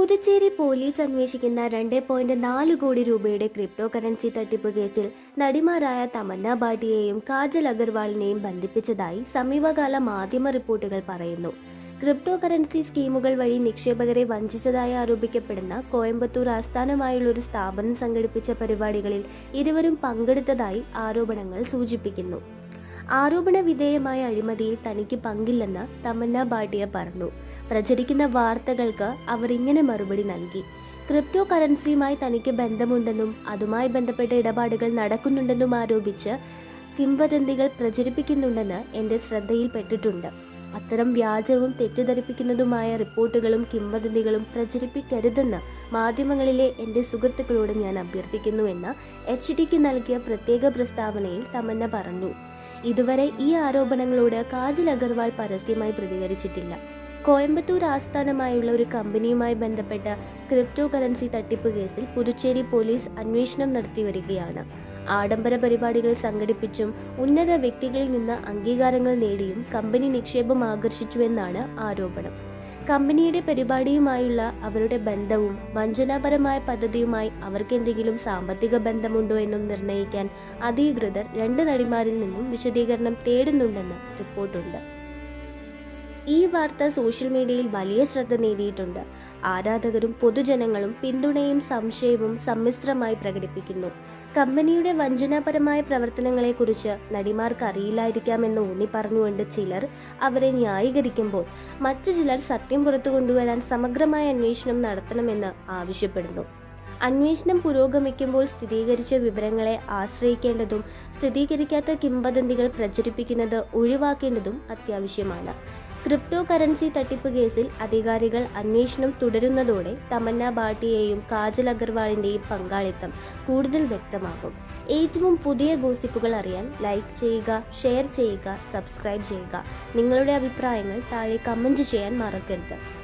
Puducherry police അന്വേഷിക്കുന്ന രണ്ട് point നാല് കോടി രൂപയുടെ ക്രിപ്റ്റോ കറൻസി തട്ടിപ്പ് കേസിൽ നടിമാരായ തമന്ന ഭാട്ടിയെയും കാജൽ അഗർവാളിനെയും ബന്ധിപ്പിച്ചതായി സമീപകാല മാധ്യമ റിപ്പോർട്ടുകൾ പറയുന്നു. ക്രിപ്റ്റോ കറൻസി സ്കീമുകൾ വഴി നിക്ഷേപകരെ വഞ്ചിച്ചതായി ആരോപിക്കപ്പെടുന്ന കോയമ്പത്തൂർ ആസ്ഥാനമായുള്ള ഒരു സ്ഥാപനം സംഘടിപ്പിച്ച പരിപാടികളിൽ ഇരുവരും പങ്കെടുത്തതായി ആരോപണങ്ങൾ സൂചിപ്പിക്കുന്നു. ആരോപണ വിധേയമായ അഴിമതിയിൽ തനിക്ക് പങ്കില്ലെന്ന് തമന്ന ഭാട്ടിയ പറഞ്ഞു. പ്രചരിക്കുന്ന വാർത്തകൾക്ക് അവർ ഇങ്ങനെ മറുപടി നൽകി. ക്രിപ്റ്റോ കറൻസിയുമായി തനിക്ക് ബന്ധമുണ്ടെന്നും അതുമായി ബന്ധപ്പെട്ട ഇടപാടുകൾ നടക്കുന്നുണ്ടെന്നും ആരോപിച്ച് കിംവദന്തികൾ പ്രചരിപ്പിക്കുന്നുണ്ടെന്ന് എന്റെ ശ്രദ്ധയിൽപ്പെട്ടിട്ടുണ്ട്. അത്തരം വ്യാജവും തെറ്റിദ്ധരിപ്പിക്കുന്നതുമായ റിപ്പോർട്ടുകളും കിംവദന്തികളും പ്രചരിപ്പിക്കരുതെന്ന് മാധ്യമങ്ങളിലെ എന്റെ സുഹൃത്തുക്കളോട് ഞാൻ അഭ്യർത്ഥിക്കുന്നുവെന്ന് എച്ച് ഡിക്ക് നൽകിയ പ്രത്യേക പ്രസ്താവനയിൽ തമന്ന പറഞ്ഞു. ഇതുവരെ ഈ ആരോപണങ്ങളോട് കാജൽ അഗർവാൾ പരസ്യമായി പ്രതികരിച്ചിട്ടില്ല. കോയമ്പത്തൂർ ആസ്ഥാനമായുള്ള ഒരു കമ്പനിയുമായി ബന്ധപ്പെട്ട ക്രിപ്റ്റോ കറൻസി തട്ടിപ്പ് കേസിൽ പുതുച്ചേരി പോലീസ് അന്വേഷണം നടത്തി വരികയാണ്. ആഡംബര പരിപാടികൾ സംഘടിപ്പിച്ചും ഉന്നത വ്യക്തികളിൽ നിന്ന് അംഗീകാരങ്ങൾ നേടിയും കമ്പനി നിക്ഷേപം ആകർഷിച്ചുവെന്നാണ് ആരോപണം. കമ്പനിയുടെ പരിപാടിയുമായുള്ള അവരുടെ ബന്ധവും വഞ്ചനാപരമായ പദ്ധതിയുമായി അവർക്കെന്തെങ്കിലും സാമ്പത്തിക ബന്ധമുണ്ടോ എന്നും നിർണയിക്കാൻ അധികൃതർ രണ്ട് നടിമാരിൽ നിന്നും വിശദീകരണം തേടുന്നുണ്ടെന്ന് റിപ്പോർട്ടുണ്ട്. ഈ വാർത്ത സോഷ്യൽ മീഡിയയിൽ വലിയ ശ്രദ്ധ നേടിയിട്ടുണ്ട്. ആരാധകരും പൊതുജനങ്ങളും പിന്തുണയും സംശയവും സമ്മിശ്രമായി പ്രകടിപ്പിക്കുന്നു. കമ്പനിയുടെ വഞ്ചനാപരമായ പ്രവർത്തനങ്ങളെക്കുറിച്ച് നടിമാർക്ക് അറിയില്ലായിരിക്കാമെന്ന് ഊന്നി പറഞ്ഞുകൊണ്ട് ചിലർ അവരെ ന്യായീകരിക്കുമ്പോൾ മറ്റു ചിലർ സത്യം പുറത്തു കൊണ്ടുവരാൻ സമഗ്രമായ അന്വേഷണം നടത്തണമെന്ന് ആവശ്യപ്പെടുന്നു. അന്വേഷണം പുരോഗമിക്കുമ്പോൾ സ്ഥിരീകരിച്ച വിവരങ്ങളെ ആശ്രയിക്കേണ്ടതും സ്ഥിരീകരിക്കാത്ത കിംവദന്തികൾ പ്രചരിപ്പിക്കുന്നത് ഒഴിവാക്കേണ്ടതും അത്യാവശ്യമാണ്. ക്രിപ്റ്റോ കറൻസി തട്ടിപ്പ് കേസിൽ അധികാരികൾ അന്വേഷണം തുടരുന്നതോടെ തമന്ന ഭാട്ടിയെയും കാജൽ അഗർവാളിന്റെയും പങ്കാളിത്തം കൂടുതൽ വ്യക്തമാകും. ഏറ്റവും പുതിയ ഗോസിപ്പുകൾ അറിയാൻ ലൈക്ക് ചെയ്യുക ഷെയർ ചെയ്യുക സബ്സ്ക്രൈബ് ചെയ്യുക. നിങ്ങളുടെ അഭിപ്രായങ്ങൾ താഴെ കമന്റ് ചെയ്യാൻ മറക്കരുത്.